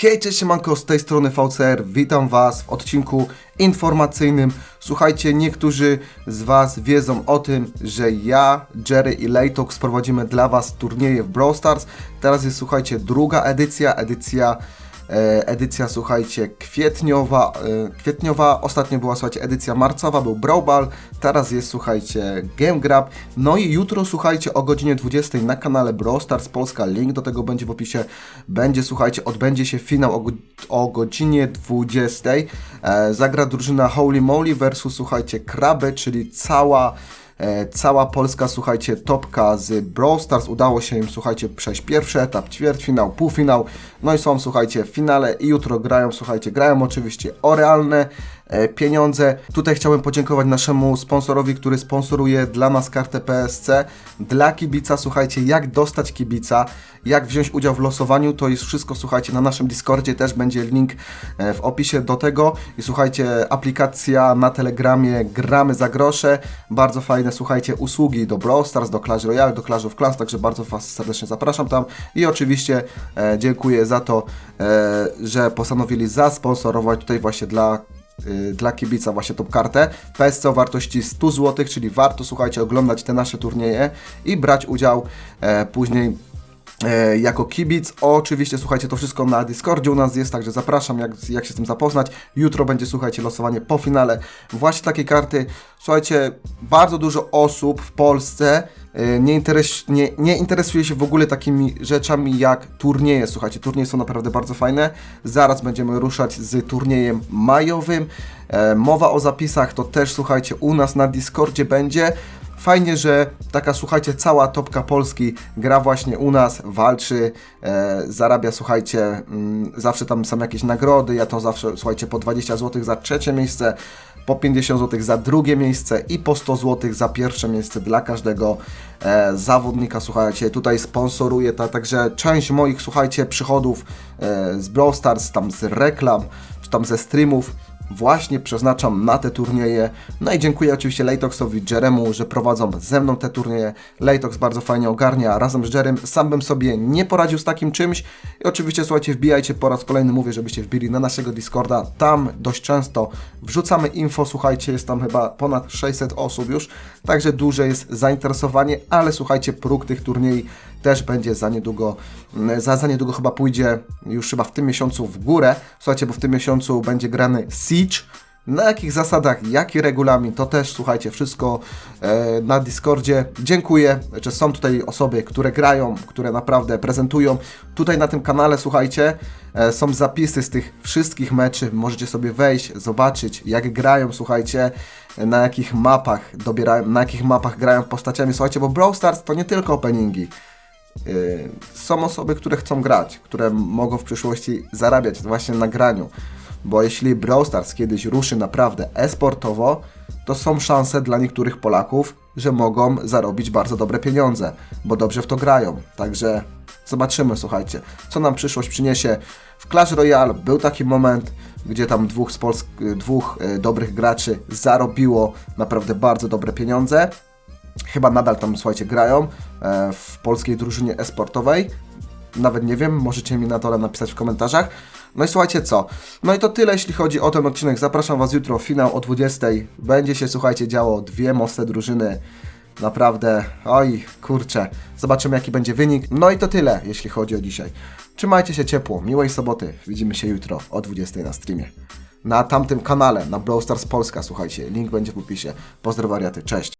Hej, cześć siemanko, z tej strony VCR, witam Was w odcinku informacyjnym. Słuchajcie, niektórzy z Was wiedzą o tym, że ja, Jerry i Lejtok sprowadzimy dla Was turnieje w Brawl Stars. Teraz jest, słuchajcie, druga edycja, edycja edycja, słuchajcie, kwietniowa, e, kwietniowa, ostatnio była, słuchajcie, edycja marcowa, był Brawl Ball, teraz jest, słuchajcie, Game Grab, no i jutro, słuchajcie, o godzinie 20 na kanale Brawl Stars Polska, link do tego będzie w opisie, będzie, słuchajcie, odbędzie się finał o, o godzinie 20, e, zagra drużyna Holy Moly versus, słuchajcie, Kraby, czyli cała E, Cała Polska, słuchajcie, topka z Brawl Stars. Udało się im, słuchajcie, przejść pierwszy etap, ćwierćfinał, półfinał. No i są, słuchajcie, w finale i jutro grają, słuchajcie, grają oczywiście o realne e, pieniądze. Tutaj chciałem podziękować naszemu sponsorowi, który sponsoruje dla nas kartę PSC. Dla kibica, słuchajcie, jak dostać kibica, jak wziąć udział w losowaniu, to jest wszystko, słuchajcie, na naszym Discordzie też będzie link e, w opisie do tego. I słuchajcie, aplikacja na Telegramie Gramy za grosze. Bardzo fajne, słuchajcie, usługi do Brawl Stars, do Clash Royale, do Clash of Clans, także bardzo Was serdecznie zapraszam tam. I oczywiście e, dziękuję za to, e, że postanowili zasponsorować tutaj właśnie dla dla kibica właśnie tą kartę. PSC o wartości 100 zł, czyli warto, słuchajcie, oglądać te nasze turnieje i brać udział e, później jako kibic. Oczywiście, słuchajcie, to wszystko na Discordzie u nas jest, także zapraszam, jak, jak się z tym zapoznać. Jutro będzie, słuchajcie, losowanie po finale właśnie takiej karty. Słuchajcie, bardzo dużo osób w Polsce e, nie, interes, nie, nie interesuje się w ogóle takimi rzeczami jak turnieje. Słuchajcie, turnieje są naprawdę bardzo fajne. Zaraz będziemy ruszać z turniejem majowym. E, mowa o zapisach to też, słuchajcie, u nas na Discordzie będzie. Fajnie, że taka, słuchajcie, cała topka Polski gra właśnie u nas, walczy, e, zarabia, słuchajcie, mm, zawsze tam są jakieś nagrody, ja to zawsze, słuchajcie, po 20 zł za trzecie miejsce, po 50 zł za drugie miejsce i po 100 zł za pierwsze miejsce dla każdego e, zawodnika, słuchajcie, tutaj sponsoruję, ta, także część moich, słuchajcie, przychodów e, z Brawl Stars, tam z reklam, czy tam ze streamów, właśnie przeznaczam na te turnieje. No i dziękuję oczywiście Lejtoxowi, Jeremu, że prowadzą ze mną te turnieje. Lejtox bardzo fajnie ogarnia razem z Jerem. Sam bym sobie nie poradził z takim czymś. I oczywiście słuchajcie, wbijajcie po raz kolejny, mówię, żebyście wbili na naszego Discorda. Tam dość często wrzucamy info, słuchajcie, jest tam chyba ponad 600 osób już, także duże jest zainteresowanie, ale słuchajcie, próg tych turniej też będzie za niedługo, mm, za, za niedługo chyba pójdzie już chyba w tym miesiącu w górę. Słuchajcie, bo w tym miesiącu będzie grany Siege. Na jakich zasadach, jaki regulamin, to też słuchajcie, wszystko e, na Discordzie. Dziękuję, że są tutaj osoby, które grają, które naprawdę prezentują. Tutaj na tym kanale, słuchajcie, e, są zapisy z tych wszystkich meczy. Możecie sobie wejść, zobaczyć, jak grają, słuchajcie, na jakich mapach dobierają, na jakich mapach grają postaciami. Słuchajcie, bo Brawl Stars to nie tylko openingi. Yy, są osoby, które chcą grać, które mogą w przyszłości zarabiać właśnie na graniu. Bo jeśli Brawl Stars kiedyś ruszy naprawdę e-sportowo, to są szanse dla niektórych Polaków, że mogą zarobić bardzo dobre pieniądze, bo dobrze w to grają. Także zobaczymy, słuchajcie, co nam przyszłość przyniesie. W Clash Royale był taki moment, gdzie tam dwóch, z dwóch e, dobrych graczy zarobiło naprawdę bardzo dobre pieniądze chyba nadal tam, słuchajcie, grają e, w polskiej drużynie esportowej. Nawet nie wiem, możecie mi na dole napisać w komentarzach. No i słuchajcie co? No i to tyle, jeśli chodzi o ten odcinek. Zapraszam Was jutro, finał o 20. Będzie się, słuchajcie, działo dwie mocne drużyny. Naprawdę, oj, kurczę. Zobaczymy, jaki będzie wynik. No i to tyle, jeśli chodzi o dzisiaj. Trzymajcie się ciepło, miłej soboty. Widzimy się jutro o 20 na streamie. Na tamtym kanale, na Brawl Stars Polska, słuchajcie. Link będzie w opisie. Pozdro wariaty, cześć.